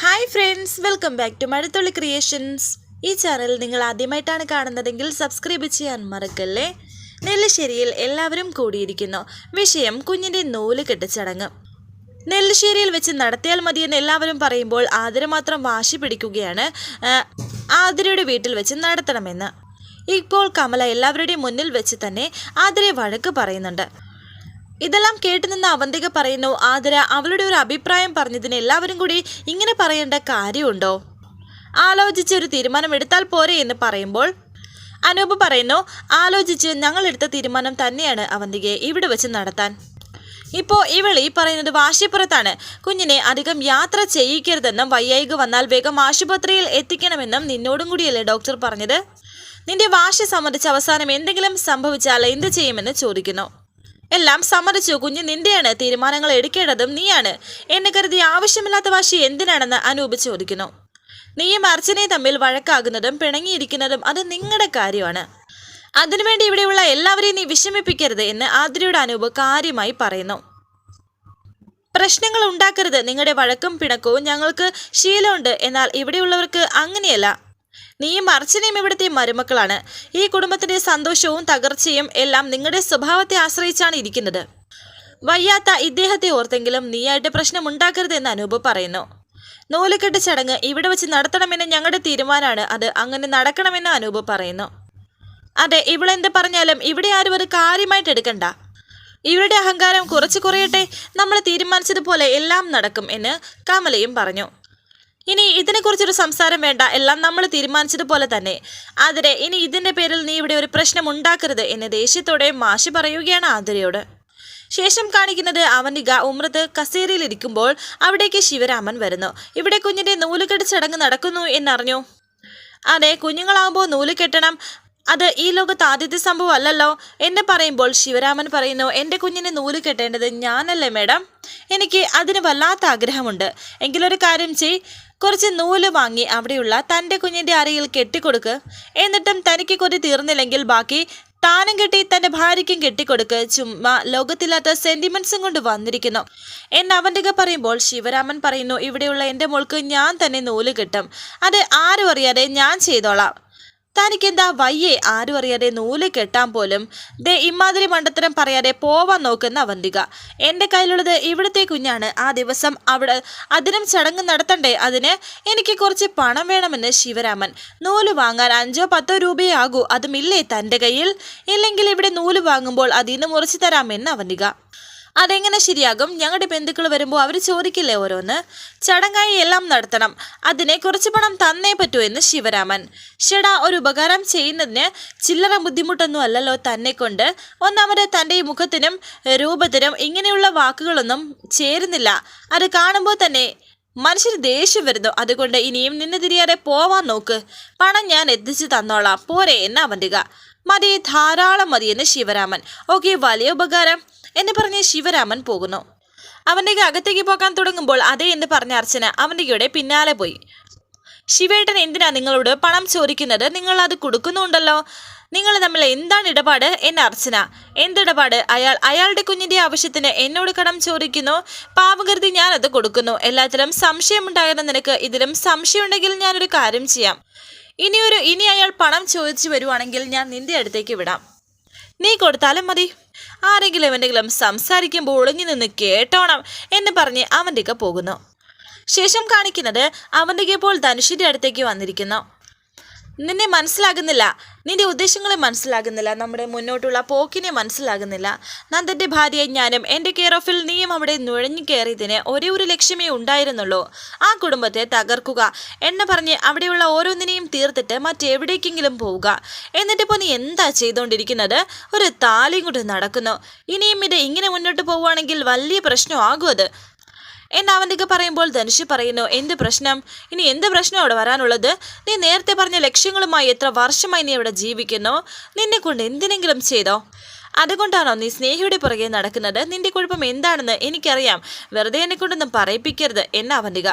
Hi friends welcome back to Mazhathulli creations ഈ channel നിങ്ങൾ ആദ്യമായിട്ടാണ് കാണുന്നതെങ്കിൽ സബ്സ്ക്രൈബ് ചെയ്യാൻ മറക്കല്ലേ? നെല്ലിശ്ശേരിയിൽ എല്ലാവരും കൂടിയിരിക്കുന്നു. വിഷയം കുഞ്ഞിന്റെ നൂൽ കെട്ടിച്ചടങ്ങ് നെല്ലിശ്ശേരിയിൽ വെച്ച് നടത്തിയാൽ മതിയെന്ന് എല്ലാവരും പറയുമ്പോൾ ആതിര മാത്രം വാശി പിടിക്കുകയാണ് ആതിരയുടെ വീട്ടിൽ വെച്ച് നടത്തണമെന്ന്. ഇപ്പോൾ കമല എല്ലാവരുടെയും മുന്നിൽ വെച്ച് തന്നെ ആതിരയെ വഴക്ക് പറയുന്നുണ്ട്. ഇതെല്ലാം കേട്ടുനിന്ന അവന്തിക പറയുന്നു ആതിര അവളുടെ ഒരു അഭിപ്രായം പറഞ്ഞതിന് എല്ലാവരും കൂടി ഇങ്ങനെ പറയേണ്ട കാര്യമുണ്ടോ? ആലോചിച്ച് ഒരു തീരുമാനം എടുത്താൽ പോരെ എന്ന് പറയുമ്പോൾ അനൂപ് പറയുന്നു ആലോചിച്ച് ഞങ്ങൾ എടുത്ത തീരുമാനം തന്നെയാണ് അവന്തികയെ ഇവിടെ വെച്ച് നടത്താൻ. ഇപ്പോൾ ഇവൾ ഈ പറയുന്നത് വാശിപ്പുറത്താണ്. കുഞ്ഞിനെ അധികം യാത്ര ചെയ്യിക്കരുതെന്നും വയ്യായിക വന്നാൽ വേഗം ആശുപത്രിയിൽ എത്തിക്കണമെന്നും നിന്നോടും കൂടിയല്ലേ ഡോക്ടർ പറഞ്ഞത്? നിന്റെ വാശി സംബന്ധിച്ച് അവസാനം എന്തെങ്കിലും സംഭവിച്ചാൽ എന്ത് ചെയ്യുമെന്ന് ചോദിക്കുന്നു. എല്ലാം സമ്മതിച്ചു. കുഞ്ഞ് നിന്റെയാണ്. തീരുമാനങ്ങൾ എടുക്കേണ്ടതും നീയാണ്. എന്നെ കരുതി ആവശ്യമില്ലാത്ത വാശി എന്തിനാണെന്ന് അനൂപ് ചോദിക്കുന്നു. നീയും അർച്ചനയും തമ്മിൽ വഴക്കാകുന്നതും പിണങ്ങിയിരിക്കുന്നതും അത് നിങ്ങളുടെ കാര്യമാണ്. അതിനുവേണ്ടി ഇവിടെയുള്ള എല്ലാവരെയും നീ വിഷമിപ്പിക്കരുത് എന്ന് ആതിരയുടെ അനൂപ് കാര്യമായി പറയുന്നു. പ്രശ്നങ്ങൾ ഉണ്ടാക്കരുത്. നിങ്ങളുടെ വഴക്കും പിണക്കവും ഞങ്ങൾക്ക് ശീലമുണ്ട്. എന്നാൽ ഇവിടെയുള്ളവർക്ക് അങ്ങനെയല്ല. നീയും അർച്ചനയും ഇവിടുത്തെ മരുമക്കളാണ്. ഈ കുടുംബത്തിന്റെ സന്തോഷവും തകർച്ചയും എല്ലാം നിങ്ങളുടെ സ്വഭാവത്തെ ആശ്രയിച്ചാണ് ഇരിക്കുന്നത്. വയ്യാത്ത ഇദ്ദേഹത്തെ ഓർത്തെങ്കിലും നീയായിട്ട് പ്രശ്നം ഉണ്ടാക്കരുതെന്ന് അനൂപ് പറയുന്നു. നൂലുകെട്ട് ചടങ്ങ് ഇവിടെ വെച്ച് നടത്തണമെന്ന് ഞങ്ങളുടെ തീരുമാനമാണ്. അത് അങ്ങനെ നടക്കണമെന്ന് അനൂപ് പറയുന്നു. അതെ ഇവളെന്ത് പറഞ്ഞാലും ഇവിടെ ആരും ഒരു കാര്യമായിട്ട് എടുക്കണ്ട. ഇവരുടെ അഹങ്കാരം കുറച്ച് കുറയട്ടെ. നമ്മൾ തീരുമാനിച്ചതുപോലെ എല്ലാം നടക്കും എന്ന് കമലയും പറഞ്ഞു. ഇനി ഇതിനെക്കുറിച്ചൊരു സംസാരം വേണ്ട. എല്ലാം നമ്മൾ തീരുമാനിച്ചതുപോലെ തന്നെ. ആതിരെ ഇനി ഇതിന്റെ പേരിൽ നീ ഇവിടെ ഒരു പ്രശ്നം ഉണ്ടാക്കരുത് എന്ന് ദേഷ്യത്തോടെ മാഷി പറയുകയാണ് ആതിരയോട്. ശേഷം കാണിക്കുന്നത് അവനിക ഉമ്രത്ത് കസേരയിലിരിക്കുമ്പോൾ അവിടേക്ക് ശിവരാമൻ വരുന്നു. ഇവിടെ കുഞ്ഞിന്റെ നൂലുകെട്ട് ചടങ്ങ് നടക്കുന്നു എന്നറിഞ്ഞു. അതെ കുഞ്ഞുങ്ങളാകുമ്പോൾ നൂൽ കെട്ടണം. അത് ഈ ലോകത്ത് ആദ്യത്തെ സംഭവം അല്ലല്ലോ എന്ന് പറയുമ്പോൾ ശിവരാമൻ പറയുന്നു എന്റെ കുഞ്ഞിനെ നൂൽ കെട്ടേണ്ടത് ഞാനല്ലേ മേഡം? എനിക്ക് അതിന് വല്ലാത്ത ആഗ്രഹമുണ്ട്. എങ്കിലൊരു കാര്യം ചെയ്. കുറച്ച് നൂൽ വാങ്ങി അവിടെയുള്ള തന്റെ കുഞ്ഞിന്റെ അരയിൽ കെട്ടിക്കൊടുക്ക്. എന്നിട്ടും തനിക്ക് കൊതി തീർന്നില്ലെങ്കിൽ ബാക്കി താനും കെട്ടി തന്റെ ഭാര്യയ്ക്കും കെട്ടിക്കൊടുക്ക്. ചുമ്മാ ലോകത്തില്ലാത്ത സെന്റിമെന്റ്സും കൊണ്ട് വന്നിരിക്കുന്നു. എന്ന് അവന്റെ പറയുമ്പോൾ ശിവരാമൻ പറയുന്നു ഇവിടെയുള്ള എന്റെ മോൾക്ക് ഞാൻ തന്നെ നൂൽ കിട്ടും. അത് ആരും അറിയാതെ ഞാൻ ചെയ്തോളാം. തനിക്കെന്താ വയ്യേ? ആരും അറിയാതെ നൂൽ കെട്ടാൻ പോലും ദേ ഇമാതിരി മണ്ടത്തരം പറയാതെ പോവാൻ നോക്കുന്ന അവന്തിക എന്റെ കയ്യിലുള്ളത് ഇവിടുത്തെ കുഞ്ഞാണ്. ആ ദിവസം അവിടെ അതിനും ചടങ്ങ് നടത്തണ്ടേ? അതിന് എനിക്ക് കുറച്ച് പണം വേണമെന്ന് ശിവരാമൻ. നൂൽ വാങ്ങാൻ അഞ്ചോ പത്തോ രൂപയേ ആകൂ അതുമില്ലേ തന്റെ കയ്യിൽ? ഇല്ലെങ്കിൽ ഇവിടെ നൂൽ വാങ്ങുമ്പോൾ അതിൽ നിന്ന് മുറിച്ചു തരാമെന്ന് അവന്തിക അതെങ്ങനെ ശരിയാകും? ഞങ്ങളുടെ ബന്ധുക്കൾ വരുമ്പോൾ അവർ ചോദിക്കില്ലേ ഓരോന്ന്? ചടങ്ങായി എല്ലാം നടത്തണം. അതിനെ കുറച്ച് പണം തന്നേ പറ്റൂ എന്ന് ശിവരാമൻ. ഷെടാ ഒരു ഉപകാരം ചെയ്യുന്നതിന് ചില്ലറ ബുദ്ധിമുട്ടൊന്നും അല്ലല്ലോ തന്നെ കൊണ്ട് ഒന്നാമത് തന്റെ മുഖത്തിനും രൂപത്തിനും ഇങ്ങനെയുള്ള വാക്കുകളൊന്നും ചേരുന്നില്ല. അത് കാണുമ്പോൾ തന്നെ മനുഷ്യന് ദേഷ്യം വരുന്നു. അതുകൊണ്ട് ഇനിയും നിന്ന് തിരിയാതെ പോവാൻ നോക്ക്. പണം ഞാൻ എത്തിച്ചു തന്നോളാം. പോരെ എന്ന് അവന്റെ മതി ധാരാളം മതിയെന്ന് ശിവരാമൻ. ഓക്കെ വലിയ ഉപകാരം. എന്ന് പറഞ്ഞ് ശിവരാമൻ പോകുന്നു. അവന്റെ അകത്തേക്ക് പോകാൻ തുടങ്ങുമ്പോൾ അതേ എന്ന് പറഞ്ഞ അർച്ചന അവന്റെ കൂടെ പിന്നാലെ പോയി. ശിവേട്ടൻ എന്തിനാ നിങ്ങളോട് പണം ചോദിക്കുന്നത്? നിങ്ങൾ അത് കൊടുക്കുന്നുണ്ടല്ലോ. നിങ്ങൾ തമ്മിൽ എന്താണ് ഇടപാട്? എന്ന അർച്ചന. എന്തിടപാട്? അയാൾ അയാളുടെ കുഞ്ഞിന്റെ ആവശ്യത്തിന് എന്നോട് കടം ചോദിക്കുന്നു. പാപകൃതി ഞാൻ അത് കൊടുക്കുന്നു. എല്ലാത്തിലും സംശയമുണ്ടാകുന്ന നിനക്ക് ഇതിലും സംശയമുണ്ടെങ്കിൽ ഞാനൊരു കാര്യം ചെയ്യാം. ഇനിയൊരു ഇനി അയാൾ പണം ചോദിച്ചു വരുവാണെങ്കിൽ ഞാൻ നിന്റെ അടുത്തേക്ക് വിടാം. നീ കൊടുത്താലും മതി. ആരെങ്കിലും എന്തെങ്കിലും സംസാരിക്കുമ്പോൾ ഒളിഞ്ഞു നിന്ന് കേട്ടോണം എന്ന് പറഞ്ഞ് അവന്റെ പോകുന്നു. ശേഷം കാണിക്കുന്നത് അവന്റെ ഇപ്പോൾ ധനുഷിന്റെ അടുത്തേക്ക് വന്നിരിക്കുന്നു. നിന്നെ മനസ്സിലാകുന്നില്ല. നിന്റെ ഉദ്ദേശങ്ങളെ മനസ്സിലാകുന്നില്ല. നമ്മുടെ മുന്നോട്ടുള്ള പോക്കിനെ മനസ്സിലാകുന്നില്ല. നന്ദന്റെ ഭാര്യയെ ഞാനും എന്റെ കെയർ ഓഫിൽ നീയും അവിടെ നുഴഞ്ഞു കയറിയതിന് ഒരേ ഒരു ലക്ഷ്യമേ ഉണ്ടായിരുന്നുള്ളൂ. ആ കുടുംബത്തെ തകർക്കുക. എന്ന് പറഞ്ഞ് അവിടെയുള്ള ഓരോന്നിനെയും തീർത്തിട്ട് മറ്റെവിടേക്കെങ്കിലും പോവുക. എന്നിട്ട് ഇപ്പോൾ നീ എന്താ ചെയ്തുകൊണ്ടിരിക്കുന്നത് ഒരു താലിയും കൊണ്ട് നടക്കുന്നു. ഇനിയും ഇത് ഇങ്ങനെ മുന്നോട്ട് പോവുകയാണെങ്കിൽ വലിയ പ്രശ്നമാകും അത്. എന്ന് അവന്തിക പറയുമ്പോൾ ധനുഷ് പറയുന്നു എന്ത് പ്രശ്നം? ഇനി എന്ത് പ്രശ്നം അവിടെ വരാനുള്ളത്? നീ നേരത്തെ പറഞ്ഞ ലക്ഷ്യങ്ങളുമായി എത്ര വർഷമായി നീ ഇവിടെ ജീവിക്കുന്നു? നിന്നെ കൊണ്ട് എന്തിനെങ്കിലും ചെയ്തോ? അതുകൊണ്ടാണോ നീ സ്നേഹിയുടെ പുറകെ നടക്കുന്നത്? നിന്റെ കുഴപ്പം എന്താണെന്ന് എനിക്കറിയാം. വെറുതെ എന്നെ കൊണ്ടൊന്നും പറയിപ്പിക്കരുത് എന്ന അവന്തിക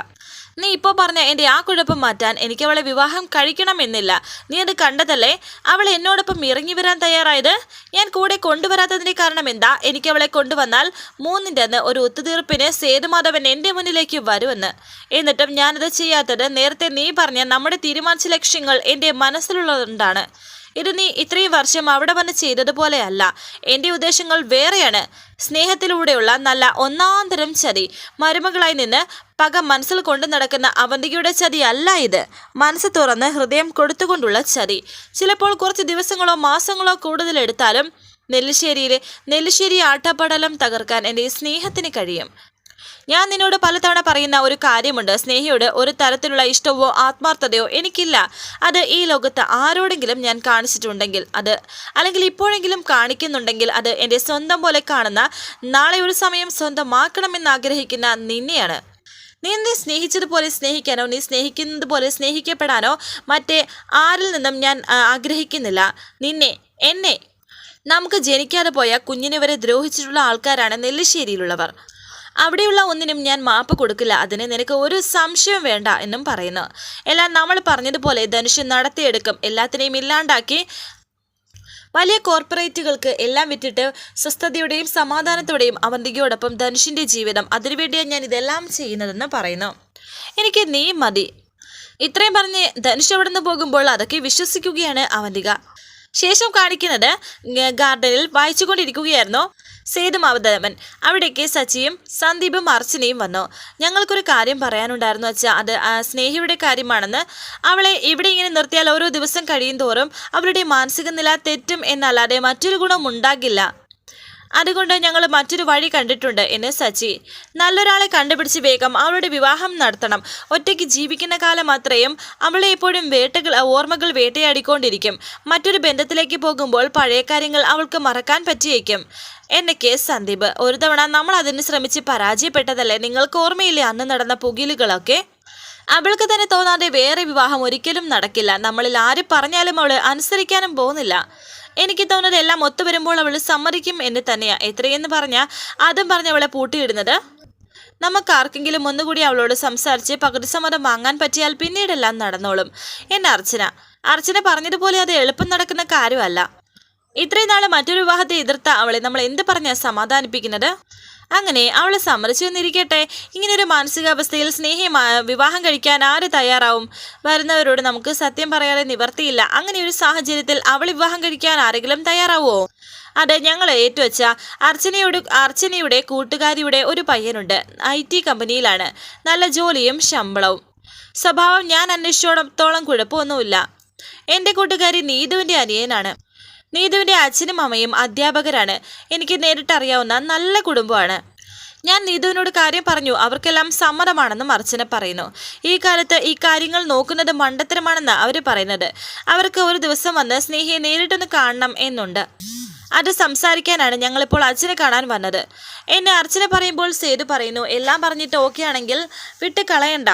നീ ഇപ്പോൾ പറഞ്ഞ എന്റെ ആ കുഴപ്പം മാറ്റാൻ എനിക്ക് അവളെ വിവാഹം കഴിക്കണമെന്നില്ല നീ അത് കണ്ടതല്ലേ? അവൾ എന്നോടൊപ്പം ഇറങ്ങി വരാൻ തയ്യാറായത്? ഞാൻ കൂടെ കൊണ്ടുവരാത്തതിന്റെ കാരണം എന്താ? എനിക്ക് അവളെ കൊണ്ടുവന്നാൽ മൂന്നിന്റെ അന്ന് ഒരു ഒത്തുതീർപ്പിന് സേതുമാധവൻ എന്റെ മുന്നിലേക്ക് വരുമെന്ന്. എന്നിട്ടും ഞാനത് ചെയ്യാത്തത് നേരത്തെ നീ പറഞ്ഞ നമ്മുടെ തീരുമാനിച്ച ലക്ഷ്യങ്ങൾ എന്റെ മനസ്സിലുള്ളതുകൊണ്ടാണ്. ഇത് നീ ഇത്രയും വർഷം അവിടെ വന്ന് ചെയ്തതുപോലെയല്ല. എന്റെ ഉദ്ദേശങ്ങൾ വേറെയാണ്. സ്നേഹത്തിലൂടെയുള്ള നല്ല ഒന്നാന്തരം ചതി. മരുമകളായി നിന്ന് പക മനസ്സിൽ കൊണ്ടു നടക്കുന്ന അവന്തികയുടെ ചതി അല്ല ഇത്. മനസ്സ് തുറന്ന് ഹൃദയം കൊടുത്തുകൊണ്ടുള്ള ചതി. ചിലപ്പോൾ കുറച്ച് ദിവസങ്ങളോ മാസങ്ങളോ കൂടുതൽ എടുത്താലും നെല്ലിശ്ശേരിയിലെ നെല്ലിശ്ശേരി ആട്ടപ്പടലം തകർക്കാൻ എന്റെ സ്നേഹത്തിന് കഴിയും. ഞാൻ നിന്നോട് പലതവണ പറയുന്ന ഒരു കാര്യമുണ്ട്. സ്നേഹിയോട് ഒരു തരത്തിലുള്ള ഇഷ്ടവോ ആത്മാർത്ഥതയോ എനിക്കില്ല. അത് ഈ ലോകത്ത് ആരോടെങ്കിലും ഞാൻ കാണിച്ചിട്ടുണ്ടെങ്കിൽ അത് അല്ലെങ്കിൽ ഇപ്പോഴെങ്കിലും കാണിക്കുന്നുണ്ടെങ്കിൽ അത് എന്റെ സ്വന്തം പോലെ കാണുന്ന നാളെ ഒരു സമയം സ്വന്തമാക്കണമെന്ന് ആഗ്രഹിക്കുന്ന നിന്നെയാണ്. നീ എന്നെ സ്നേഹിച്ചതുപോലെ സ്നേഹിക്കാനോ നീ സ്നേഹിക്കുന്നത് പോലെ സ്നേഹിക്കപ്പെടാനോ മറ്റേ ആരിൽ നിന്നും ഞാൻ ആഗ്രഹിക്കുന്നില്ല. നിന്നെ എന്നെ. നമുക്ക് ജനിക്കാതെ പോയ കുഞ്ഞിനെ വരെ ദ്രോഹിച്ചിട്ടുള്ള ആൾക്കാരാണ് നെല്ലിശ്ശേരിയിലുള്ളവർ. അവിടെയുള്ള ഒന്നിനും ഞാൻ മാപ്പ് കൊടുക്കില്ല. അതിന് നിനക്ക് ഒരു സംശയം വേണ്ട എന്നും പറയുന്നു. എല്ലാം നമ്മൾ പറഞ്ഞതുപോലെ ധനുഷ് നടത്തിയെടുക്കും. എല്ലാത്തിനെയും ഇല്ലാണ്ടാക്കി വലിയ കോർപ്പറേറ്റുകൾക്ക് എല്ലാം വിറ്റിട്ട് സ്വസ്ഥതയുടെയും സമാധാനത്തോടെയും അവന്തികയോടൊപ്പം ധനുഷിന്റെ ജീവിതം. അതിനുവേണ്ടിയാണ് ഞാൻ ഇതെല്ലാം ചെയ്യുന്നതെന്ന് പറയുന്നു. എനിക്ക് നീ മതി. ഇത്രയും പറഞ്ഞ് ധനുഷ് അവിടെ നിന്ന് പോകുമ്പോൾ അതൊക്കെ വിശ്വസിക്കുകയാണ് അവന്തിക. ശേഷം കാണിക്കുന്നത് ഗാർഡനിൽ വായിച്ചുകൊണ്ടിരിക്കുകയായിരുന്നു. സേതുമാവതമൻ അവിടേക്ക് സച്ചിയും സന്ദീപും അർച്ചനയും വന്നു. ഞങ്ങൾക്കൊരു കാര്യം പറയാനുണ്ടായിരുന്നു വെച്ചാൽ അത് സ്നേഹിയുടെ കാര്യമാണെന്ന്. അവളെ ഇവിടെ ഇങ്ങനെ നിർത്തിയാൽ ഓരോ ദിവസം കഴിയും തോറും അവരുടെ മാനസിക നില തെറ്റും എന്നല്ലാതെ മറ്റൊരു ഗുണം ഉണ്ടാകില്ല അതുകൊണ്ട് ഞങ്ങൾ മറ്റൊരു വഴി കണ്ടിട്ടുണ്ട് എന്ന് സച്ചി. നല്ലൊരാളെ കണ്ടുപിടിച്ച് വേഗം അവളുടെ വിവാഹം നടത്തണം. ഒറ്റയ്ക്ക് ജീവിക്കുന്ന കാലം അത്രയും അവളെ എപ്പോഴും വേട്ടകൾ ഓർമ്മകൾ വേട്ടയാടിക്കൊണ്ടിരിക്കും. മറ്റൊരു ബന്ധത്തിലേക്ക് പോകുമ്പോൾ പഴയ കാര്യങ്ങൾ അവൾക്ക് മറക്കാൻ പറ്റിയേക്കും. എന്നൊക്കെ സന്ദീപ് ഒരു തവണ നമ്മൾ അതിന് ശ്രമിച്ച് പരാജയപ്പെട്ടതല്ലേ? നിങ്ങൾക്ക് ഓർമ്മയില്ലേ അന്ന് നടന്ന പുകിലുകളൊക്കെ? അവൾക്ക് തന്നെ തോന്നാതെ വേറെ വിവാഹം ഒരിക്കലും നടക്കില്ല. നമ്മളിൽ ആര് പറഞ്ഞാലും അവൾ അനുസരിക്കാനും പോകുന്നില്ല. എനിക്ക് തോന്നുന്നത് എല്ലാം ഒത്തു വരുമ്പോൾ അവൾ സമ്മതിക്കും എന്ന് തന്നെയാ. എത്രയെന്ന് പറഞ്ഞാൽ അതും പറഞ്ഞ് അവളെ പൂട്ടിയിടുന്നത്. നമുക്ക് ആർക്കെങ്കിലും ഒന്നുകൂടി അവളോട് സംസാരിച്ച് പകുതി സമ്മതം വാങ്ങാൻ പറ്റിയാൽ പിന്നീടെല്ലാം നടന്നോളും എന്നെ അർച്ചന. അർച്ചന പറഞ്ഞതുപോലെ അത് എളുപ്പം നടക്കുന്ന കാര്യമല്ല. ഇത്രയും നാൾ മറ്റൊരു വിവാഹത്തെ എതിർത്ത അവളെ. നമ്മൾ എന്ത് പറഞ്ഞാ സമാധാനിപ്പിക്കുന്നത്? അങ്ങനെ അവളെ സമ്മതിച്ചു എന്നിരിക്കട്ടെ. ഇങ്ങനൊരു മാനസികാവസ്ഥയിൽ സ്നേഹമായ വിവാഹം കഴിക്കാൻ ആര് തയ്യാറാവും? വരുന്നവരോട് നമുക്ക് സത്യം പറയാതെ നിവർത്തിയില്ല. അങ്ങനെ ഒരു സാഹചര്യത്തിൽ അവൾ വിവാഹം കഴിക്കാൻ ആരെങ്കിലും തയ്യാറാവുമോ അതെ ഞങ്ങൾ ഏറ്റുവച്ച അർച്ചനയുടെ അർച്ചനയുടെ കൂട്ടുകാരിയുടെ ഒരു പയ്യനുണ്ട്. I T കമ്പനിയിലാണ്. നല്ല ജോലിയും ശമ്പളവും. സ്വഭാവം ഞാൻ അന്വേഷിച്ചോടത്തോളം കുഴപ്പമൊന്നുമില്ല. എന്റെ കൂട്ടുകാരി നീതുവിന്റെ അനിയനാണ്. നീതുവിന്റെ അച്ഛനും അമ്മയും അധ്യാപകരാണ്. എനിക്ക് നേരിട്ടറിയാവുന്ന നല്ല കുടുംബമാണ്. ഞാൻ നീതുവിനോട് കാര്യം പറഞ്ഞു. അവർക്കെല്ലാം സമ്മതമാണെന്നും അർച്ചന പറയുന്നു. ഈ കാലത്ത് ഈ കാര്യങ്ങൾ നോക്കുന്നത് മണ്ടത്തരമാണെന്ന് അവർ പറയുന്നത്. അവർക്ക് ഒരു ദിവസം വന്ന് സ്നേഹിയെ നേരിട്ടൊന്ന് കാണണം എന്നുണ്ട്. അത് സംസാരിക്കാനാണ് ഞങ്ങളിപ്പോൾ അച്ഛനെ കാണാൻ വന്നത്. എന്നെ അർച്ചന പറയുമ്പോൾ സേതു പറയുന്നു എല്ലാം പറഞ്ഞിട്ട് ഓക്കെ ആണെങ്കിൽ വിട്ട് കളയണ്ട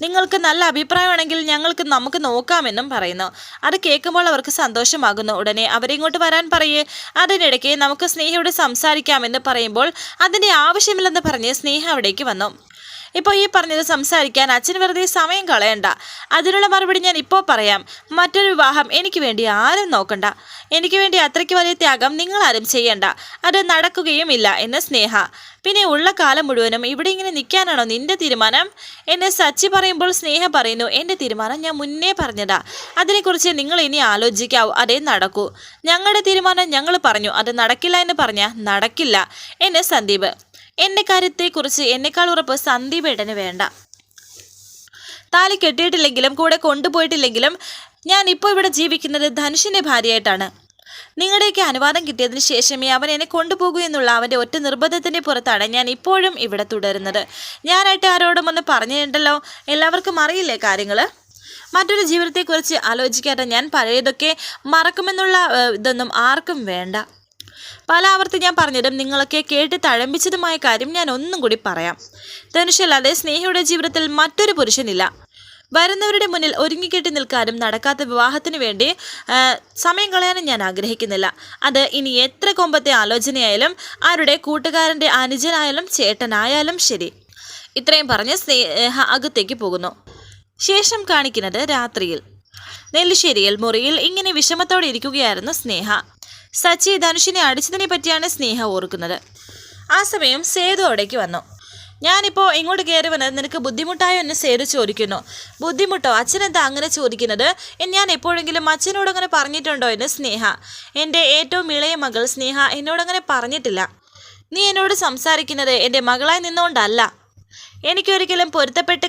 നിങ്ങൾക്ക് നല്ല അഭിപ്രായമാണെങ്കിൽ ഞങ്ങൾക്ക് നമുക്ക് നോക്കാമെന്നും പറയുന്നു. അത് കേൾക്കുമ്പോൾ അവർക്ക് സന്തോഷമാകുന്നു. ഉടനെ അവരെ ഇങ്ങോട്ട് വരാൻ പറയേ. അതിനിടയ്ക്ക് നമുക്ക് സ്നേഹയോട് സംസാരിക്കാമെന്ന് പറയുമ്പോൾ അതിന്റെ ആവശ്യമില്ലെന്ന് പറഞ്ഞ് സ്നേഹ അവിടേക്ക് വന്നു. ഇപ്പോൾ ഈ പറഞ്ഞത് സംസാരിക്കാൻ അച്ഛൻ വെറുതെ സമയം കളയണ്ട. അതിനുള്ള മറുപടി ഞാൻ ഇപ്പോൾ പറയാം. മറ്റൊരു വിവാഹം എനിക്ക് വേണ്ടി ആരും നോക്കണ്ട. എനിക്ക് വേണ്ടി അത്രയ്ക്ക് വലിയ ത്യാഗം നിങ്ങളാരും ചെയ്യണ്ട. അത് നടക്കുകയുമില്ല എന്ന് സ്നേഹ. പിന്നെ ഉള്ള കാലം മുഴുവനും ഇവിടെ ഇങ്ങനെ നിൽക്കാനാണോ നിന്റെ തീരുമാനം? എന്നെ സച്ചി പറയുമ്പോൾ സ്നേഹ പറയുന്നു എന്റെ തീരുമാനം ഞാൻ മുന്നേ പറഞ്ഞതാ. അതിനെക്കുറിച്ച് നിങ്ങൾ ഇനി ആലോചിക്കാവൂ. അതേ നടക്കൂ. ഞങ്ങളുടെ തീരുമാനം ഞങ്ങൾ പറഞ്ഞു. അത് നടക്കില്ല എന്ന് പറഞ്ഞാൽ നടക്കില്ല. എന്നെ സന്ദീപ്. എന്റെ കാര്യത്തെക്കുറിച്ച് എന്നെക്കാൾ ഉറപ്പ് സന്ദീപ് ഏട്ടന് വേണ്ട. താലി കെട്ടിയിട്ടില്ലെങ്കിലും കൂടെ കൊണ്ടുപോയിട്ടില്ലെങ്കിലും ഞാൻ ഇപ്പോൾ ഇവിടെ ജീവിക്കുന്നത് ധനുഷിന്റെ ഭാര്യയായിട്ടാണ്. നിങ്ങളുടെയൊക്കെ അനുവാദം കിട്ടിയതിന് ശേഷമേ അവൻ എന്നെ കൊണ്ടുപോകൂ എന്നുള്ള അവന്റെ ഒറ്റ നിർബന്ധത്തിന്റെ പുറത്താണ് ഞാൻ ഇപ്പോഴും ഇവിടെ തുടരുന്നത്. ഞാനായിട്ട് ആരോടും ഒന്ന് പറഞ്ഞിട്ടുണ്ടല്ലോ എല്ലാവർക്കും അറിയില്ലേ കാര്യങ്ങൾ മറ്റൊരു ജീവിതത്തെക്കുറിച്ച് ആലോചിക്കാതെ ഞാൻ പഴയതൊക്കെ മറക്കുമെന്നുള്ള ഇതൊന്നും ആർക്കും വേണ്ട. പല ആവർത്തി ഞാൻ പറഞ്ഞതും നിങ്ങളൊക്കെ കേട്ട് തഴമ്പിച്ചതുമായ കാര്യം ഞാൻ ഒന്നും കൂടി പറയാം. ധനുഷല്ലാതെ സ്നേഹയുടെ ജീവിതത്തിൽ മറ്റൊരു പുരുഷനില്ല. വരുന്നവരുടെ മുന്നിൽ ഒരുങ്ങിക്കെട്ടി നിൽക്കാനും നടക്കാത്ത വിവാഹത്തിന് വേണ്ടി സമയം കളയാനും ഞാൻ ആഗ്രഹിക്കുന്നില്ല. അത് ഇനി എത്ര കൊമ്പത്തെ ആലോചനയായാലും ആരുടെ കൂട്ടുകാരന്റെ അനുജനായാലും ചേട്ടനായാലും ശരി. ഇത്രയും പറഞ്ഞ് സ്നേഹ അകത്തേക്ക് പോകുന്നു. ശേഷം കാണിക്കുന്നത് രാത്രിയിൽ. നെല്ലിശ്ശേരിയിൽ മുറിയിൽ ഇങ്ങനെ വിഷമത്തോടെ ഇരിക്കുകയായിരുന്നു സ്നേഹ. സച്ചി ധനുഷിനെ അടിച്ചതിനെ പറ്റിയാണ് സ്നേഹ ഓർക്കുന്നത്. ആ സമയം സേതു അവിടേക്ക് വന്നു. ഞാനിപ്പോൾ ഇങ്ങോട്ട് കയറി വന്നത് നിനക്ക് ബുദ്ധിമുട്ടായോ എന്ന് സേതു ചോദിക്കുന്നു. ബുദ്ധിമുട്ടോ? അച്ഛനെന്താ അങ്ങനെ ചോദിക്കുന്നത്? ഞാൻ എപ്പോഴെങ്കിലും അച്ഛനോട് അങ്ങനെ പറഞ്ഞിട്ടുണ്ടോ എന്ന് സ്നേഹ. എന്റെ ഏറ്റവും ഇളയ മകൾ സ്നേഹ എന്നോടങ്ങനെ പറഞ്ഞിട്ടില്ല. നീ എന്നോട് സംസാരിക്കുന്നത് എന്റെ മകളായി നിന്നുകൊണ്ടല്ല. എനിക്കൊരിക്കലും പൊരുത്തപ്പെട്ട്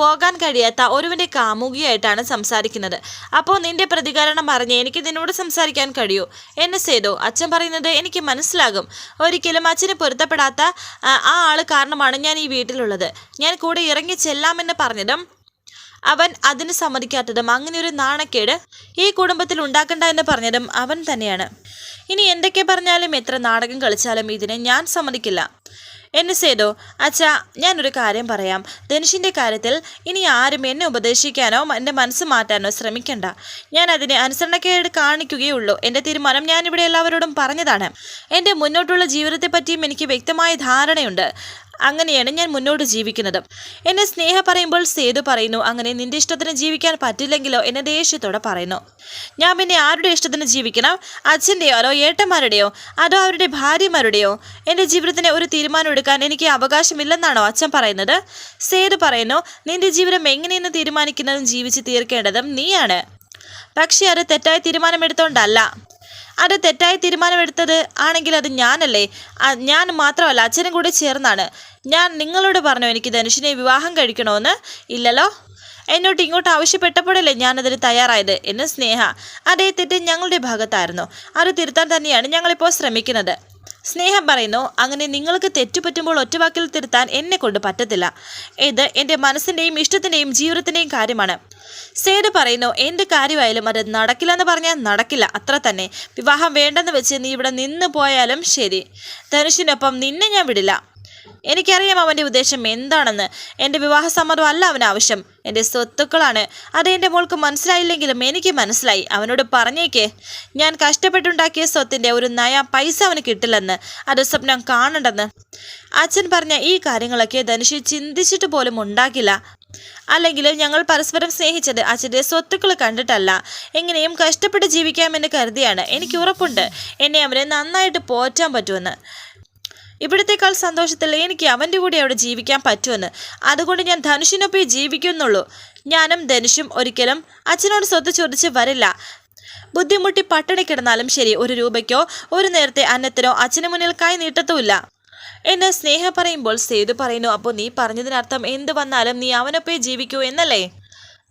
പോകാൻ കഴിയാത്ത ഒരുവിന്റെ കാമുകിയായിട്ടാണ് സംസാരിക്കുന്നത്. അപ്പോൾ നിന്റെ പ്രതികരണം പറഞ്ഞ് എനിക്ക് നിന്നോട് സംസാരിക്കാൻ കഴിയൂ? എന്നെ സേതോ അച്ഛൻ പറയുന്നത് എനിക്ക് മനസ്സിലാകും. ഒരിക്കലും അച്ഛന് പൊരുത്തപ്പെടാത്ത ആ ആൾ കാരണമാണ് ഞാൻ ഈ വീട്ടിലുള്ളത്. ഞാൻ കൂടെ ഇറങ്ങി ചെല്ലാമെന്ന് പറഞ്ഞതും അവൻ അതിന് സമ്മതിക്കാത്തതും അങ്ങനെ ഒരു നാണക്കേട് ഈ കുടുംബത്തിൽ ഉണ്ടാക്കണ്ട എന്ന് പറഞ്ഞതും അവൻ തന്നെയാണ്. ഇനി എന്തൊക്കെ പറഞ്ഞാലും എത്ര നാടകം കളിച്ചാലും ഇതിനെ ഞാൻ സമ്മതിക്കില്ല. എന്നെ സേതോ അച്ഛാ ഞാനൊരു കാര്യം പറയാം. ധനുഷിന്റെ കാര്യത്തിൽ ഇനി ആരും എന്നെ ഉപദേശിക്കാനോ എന്റെ മനസ്സ് മാറ്റാനോ ശ്രമിക്കണ്ട. ഞാൻ അതിനെ അനുസരണക്കേട് കാണിക്കുകയുള്ളൂ. എന്റെ തീരുമാനം ഞാനിവിടെ എല്ലാവരോടും പറഞ്ഞതാണ്. എന്റെ മുന്നോട്ടുള്ള ജീവിതത്തെപ്പറ്റിയും എനിക്ക് വ്യക്തമായ ധാരണയുണ്ട്. അങ്ങനെയാണ് ഞാൻ മുന്നോട്ട് ജീവിക്കുന്നത്. എന്നെ സ്നേഹ പറയുമ്പോൾ സേതു പറയുന്നു അങ്ങനെ നിന്റെ ഇഷ്ടത്തിന് ജീവിക്കാൻ പറ്റില്ലെങ്കിലോ? എന്നെ ദേഷ്യത്തോടെ പറയുന്നു. ഞാൻ പിന്നെ ആരുടെ ഇഷ്ടത്തിന് ജീവിക്കണം? അച്ഛന്റെയോ അതോ ഏട്ടന്മാരുടെയോ? അതോ അവരുടെ ഭാര്യമാരുടെയോ? എന്റെ ജീവിതത്തിന് ഒരു തീരുമാനം എടുക്കാൻ എനിക്ക് അവകാശമില്ലെന്നാണോ അച്ഛൻ പറയുന്നത്? സേതു പറയുന്നു നിന്റെ ജീവിതം എങ്ങനെയെന്ന് തീരുമാനിക്കുന്നതും ജീവിച്ച് തീർക്കേണ്ടതും നീയാണ്. പക്ഷേ അത് തെറ്റായ തീരുമാനമെടുത്തോണ്ടല്ല. അത് തെറ്റായ തീരുമാനമെടുത്തത് ആണെങ്കിൽ അത് ഞാനല്ലേ? ഞാൻ മാത്രമല്ല അച്ഛനും കൂടി ചേർന്നാണ്. ഞാൻ നിങ്ങളോട് പറഞ്ഞു എനിക്ക് ധനുഷിനെ വിവാഹം കഴിക്കണമെന്ന്. ഇല്ലല്ലോ? എന്നോട്ട് ഇങ്ങോട്ട് ആവശ്യപ്പെട്ടപ്പോഴല്ലേ ഞാനതിന് തയ്യാറായത്? എന്ന് സ്നേഹ. അതേ തെറ്റ് ഞങ്ങളുടെ ഭാഗത്തായിരുന്നു. അത് തിരുത്താൻ തന്നെയാണ് ഞങ്ങളിപ്പോൾ ശ്രമിക്കുന്നത്. സ്നേഹം പറയുന്നു അങ്ങനെ നിങ്ങൾക്ക് തെറ്റുപറ്റുമ്പോൾ ഒറ്റവാക്കിൽ തിരുത്താൻ എന്നെ കൊണ്ട് പറ്റത്തില്ല. ഇത് എന്റെ മനസ്സിന്റെയും ഇഷ്ടത്തിന്റെയും ജീവിതത്തിന്റെയും കാര്യമാണ്. സേഡ് പറയുന്നു എന്റെ കാര്യമായാലും അത് നടക്കില്ല എന്ന് പറഞ്ഞാൽ നടക്കില്ല അത്ര തന്നെ. വിവാഹം വേണ്ടെന്ന് വെച്ച് നീ ഇവിടെ നിന്ന് പോയാലും ശരി. ധനുഷിനൊപ്പം നിന്നെ ഞാൻ വിടില്ല. എനിക്കറിയാം അവന്റെ ഉദ്ദേശം എന്താണെന്ന്. എന്റെ വിവാഹ സമ്മതം അല്ല അവന് ആവശ്യം. എന്റെ സ്വത്തുക്കളാണ്. അത് എന്റെ മോൾക്ക് മനസ്സിലായില്ലെങ്കിലും എനിക്ക് മനസ്സിലായി. അവനോട് പറഞ്ഞേക്കേ. ഞാൻ കഷ്ടപ്പെട്ടുണ്ടാക്കിയ സ്വത്തിന്റെ ഒരു നയ പൈസ അവന് കിട്ടില്ലെന്ന്. അത് സ്വപ്നം കാണണ്ടെന്ന്. അച്ഛൻ പറഞ്ഞ ഈ കാര്യങ്ങളൊക്കെ ധനുഷ് ചിന്തിച്ചിട്ട് പോലും ഉണ്ടാക്കില്ല. അല്ലെങ്കിൽ ഞങ്ങൾ പരസ്പരം സ്നേഹിച്ചത് അച്ഛന്റെ സ്വത്തുക്കൾ കണ്ടിട്ടല്ല. എങ്ങനെയും കഷ്ടപ്പെട്ട് ജീവിക്കാമെന്ന് കരുതിയാണ്. എനിക്ക് ഉറപ്പുണ്ട്. എന്നെ അവരെ നന്നായിട്ട് പോറ്റാൻ പറ്റുമെന്ന്. ഇവിടത്തേക്കാൾ സന്തോഷത്തിൽ എനിക്ക് അവന്റെ കൂടെ അവിടെ ജീവിക്കാൻ പറ്റുമെന്ന്. അതുകൊണ്ട് ഞാൻ ധനുഷിനൊപ്പം ജീവിക്കുന്നുള്ളൂ. ഞാനും ധനുഷും ഒരിക്കലും അച്ഛനോട് സ്വത്ത് ചോദിച്ച് വരില്ല. ബുദ്ധിമുട്ടി പട്ടിണി കിടന്നാലും ശരി ഒരു രൂപയ്ക്കോ ഒരു നേരത്തെ അന്നത്തിനോ അച്ഛന് മുന്നിൽ കൈ നീട്ടത്തുമില്ല. എന്ന് സ്നേഹ പറയുമ്പോൾ സേതു പറയുന്നു അപ്പോൾ നീ പറഞ്ഞതിനർത്ഥം എന്ത് വന്നാലും നീ അവനൊപ്പം ജീവിക്കൂ എന്നല്ലേ?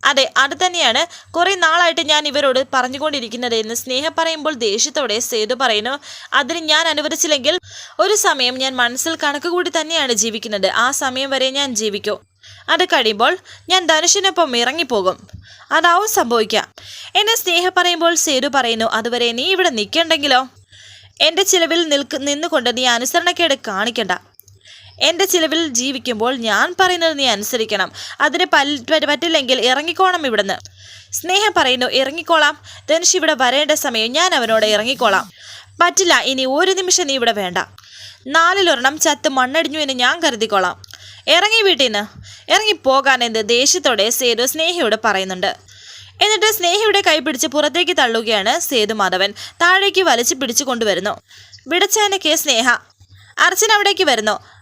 അതെ അത് തന്നെയാണ്. കുറെ നാളായിട്ട് ഞാൻ ഇവരോട് പറഞ്ഞുകൊണ്ടിരിക്കുന്നത് എന്ന് സ്നേഹ പറയുമ്പോൾ ദേഷ്യത്തോടെ സേതു പറയുന്നു അതിന് ഞാൻ അനുവദിച്ചില്ലെങ്കിൽ ഒരു സമയം ഞാൻ മനസ്സിൽ കണക്ക് കൂടി തന്നെയാണ് ജീവിക്കുന്നത്. ആ സമയം വരെ ഞാൻ ജീവിക്കൂ. അത് കഴിയുമ്പോൾ ഞാൻ ധനുഷിനൊപ്പം ഇറങ്ങിപ്പോകും. അതാവും സംഭവിക്കാം എന്നെ സ്നേഹ പറയുമ്പോൾ സേതു പറയുന്നു അതുവരെ നീ ഇവിടെ നിൽക്കണ്ടെങ്കിലോ? എന്റെ ചിലവിൽ നിൽക്ക് നിന്നുകൊണ്ട് നീ അനുസരണക്കേട് കാണിക്കണ്ട. എന്റെ ചിലവിൽ ജീവിക്കുമ്പോൾ ഞാൻ പറയുന്നത് നീ അനുസരിക്കണം. അതിന് പറ്റില്ലെങ്കിൽ ഇറങ്ങിക്കോണം ഇവിടുന്ന്. സ്നേഹം പറയുന്നു ഇറങ്ങിക്കോളാം. ധനുഷ് ഇവിടെ വരേണ്ട സമയം ഞാൻ അവനോട് ഇറങ്ങിക്കോളാം. പറ്റില്ല ഇനി ഒരു നിമിഷം നീ ഇവിടെ വേണ്ട. നാലിലൊരെണ്ണം ചത്ത് മണ്ണടിഞ്ഞു എന്ന് ഞാൻ കരുതിക്കോളാം. ഇറങ്ങി വീട്ടിൽ നിന്ന് ഇറങ്ങി പോകാൻ എന്ത് ദേഷ്യത്തോടെ സേതു സ്നേഹയോട് പറയുന്നുണ്ട്. എന്നിട്ട് സ്നേഹയുടെ കൈ പിടിച്ച് പുറത്തേക്ക് തള്ളുകയാണ് സേതു മാധവൻ. താഴേക്ക് വലിച്ചു പിടിച്ചു കൊണ്ടുവരുന്നു. വിടച്ചാനയ്ക്ക് സ്നേഹ. അർച്ചന അവിടേക്ക് വരുന്നു.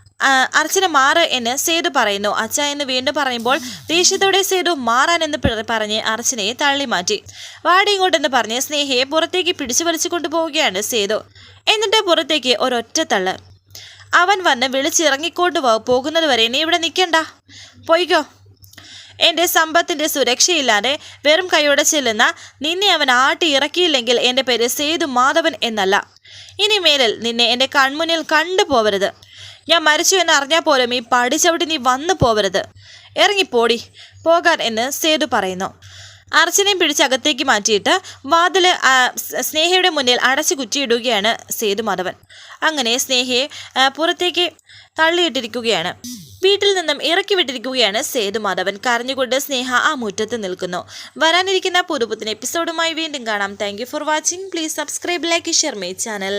അർച്ചന മാറ് എന്ന് സേതു പറയുന്നു. അച്ഛ എന്ന് വീണ്ടും പറയുമ്പോൾ ദേഷ്യത്തോടെ സേതു മാറാൻ എന്ന് പറഞ്ഞ് അർച്ചനയെ തള്ളി മാറ്റി. വാടി ഇങ്ങോട്ടെന്ന് പറഞ്ഞ് സ്നേഹയെ പുറത്തേക്ക് പിടിച്ചു വലിച്ചു കൊണ്ടുപോവുകയാണ് സേതു. എന്നിട്ട് പുറത്തേക്ക് ഒരൊറ്റ തള്ള്. അവൻ വന്ന് വിളിച്ചിറങ്ങിക്കൊണ്ട് പോകുന്നത് വരെ നീ ഇവിടെ നിൽക്കണ്ട പോയിക്കോ. എന്റെ സമ്പത്തിന്റെ സുരക്ഷയില്ലാതെ വെറും കൈയോടെ ചെല്ലുന്ന നിന്നെ അവൻ ആട്ടി ഇറക്കിയില്ലെങ്കിൽ എന്റെ പേര് സേതു മാധവൻ എന്നല്ല. ഇനി മേലിൽ നിന്നെ എന്റെ കൺമുന്നിൽ കണ്ടു പോവരുത് ഞാൻ മരിച്ചു എന്ന് അറിഞ്ഞാൽ പോലും ഈ പടിച്ചവിടി നീ വന്നു പോവരുത്. ഇറങ്ങിപ്പോടി പോകാൻ എന്ന് സേതു പറയുന്നു. അർച്ചനയും പിടിച്ച് അകത്തേക്ക് മാറ്റിയിട്ട് വാതിൽ സ്നേഹയുടെ മുന്നിൽ അടച്ചു കുറ്റിയിടുകയാണ് സേതു മാധവൻ. അങ്ങനെ സ്നേഹയെ പുറത്തേക്ക് തള്ളിയിട്ടിരിക്കുകയാണ്. വീട്ടിൽ നിന്നും ഇറക്കി വിട്ടിരിക്കുകയാണ് സേതു മാധവൻ. കരഞ്ഞുകൊണ്ട് സ്നേഹ ആ മുറ്റത്ത് നിൽക്കുന്നു. വരാനിരിക്കുന്ന പുതുപുത്തിന് എപ്പിസോഡുമായി വീണ്ടും കാണാം. Thank for watching please subscribe like share my channel